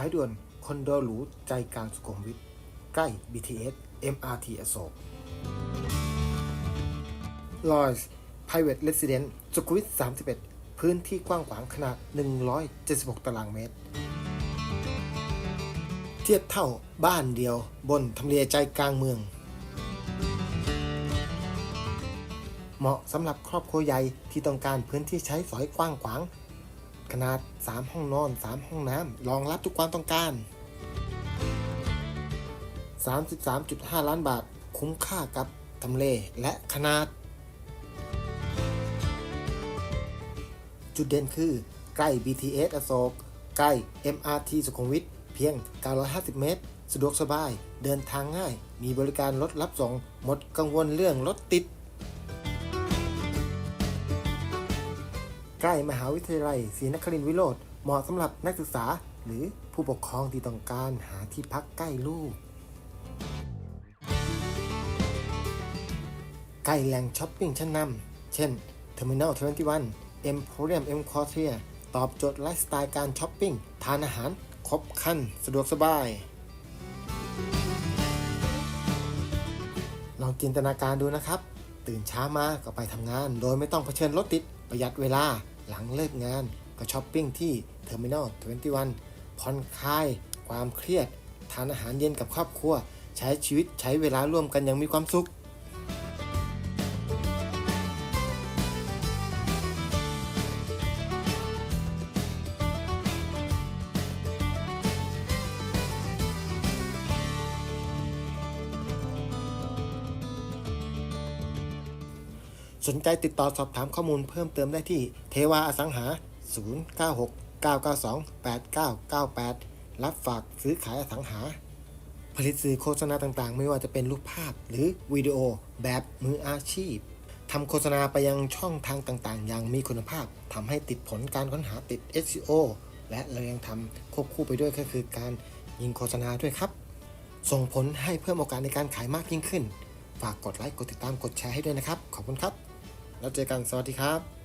ายด่วนคอนโดหรูใจกลางสุขุมวิทใกล้ BTS MRT อโศก l o y s Private Residence สุขุมวิท31 พื้นที่กว้างขวางขนาด 176 ตารางเมตร เทียบเท่าบ้านเดียวบนทำเลใจกลางเมือง เหมาะสำหรับครอบครัวใหญ่ที่ต้องการพื้นที่ใช้สอยกว้างขวาง ขนาด 3 ห้องนอน 3 ห้องน้ำรองรับทุกความต้องการ 33.5 ล้านบาท คุ้มค่ากับทำเลและขนาด จุดเด่นคือใกล้ BTS อโศกใกล้ MRT สุขุมวิทเพียง 950 เมตร สะดวกสบาย เดินทางง่าย มีบริการรถรับส่ง หมดกังวลเรื่องรถติด ใกล้มหาวิทยาลัยศรีนครินทรวิโรธเหมาะสำหรับนักศึกษาหรือผู้ปกครองที่ต้องการหาที่พักใกล้ลูก ใกล้แหล่งช้อปปิ้งชั้นนำเช่น Terminal 21 Emporium M Quartier ตอบโจทย์ไลฟ์สไตล์การช้อปปิ้ง ทานอาหาร ครบคัน สะดวกสบาย ลองจินตนาการดูนะครับ ตื่นเช้ามาก็ไปทำงาน โดยไม่ต้องเผชิญรถติด ประหยัดเวลาหลังเลิกงาน ก็ช้อปปิ้งที่ Terminal 21ผ่อนคลาย ความเครียด ทานอาหารเย็นกับครอบครัว ใช้ชีวิตใช้เวลาร่วมกันอย่างมีความสุข สนใจติดต่อสอบถามข้อมูลเพิ่มเติมได้ที่เทวาอสังหา 096 992 8998 รับฝากซื้อขายอสังหา ผลิตสื่อโฆษณาต่างๆ ไม่ว่าจะเป็นรูปภาพหรือวิดีโอแบบมืออาชีพทำโฆษณาไปยังช่องทางต่างๆ อย่างมีคุณภาพทำให้ติดผลการค้นหาติด SEO และเรายังทำควบคู่ไปด้วยก็คือการยิงโฆษณาด้วยครับ ส่งผลให้เพิ่มโอกาสในการขายมากยิ่งขึ้น ฝากกดไลค์ กดติดตาม กดแชร์ให้ด้วยนะครับ ขอบคุณครับ แล้วเจอกันสวัสดีครับ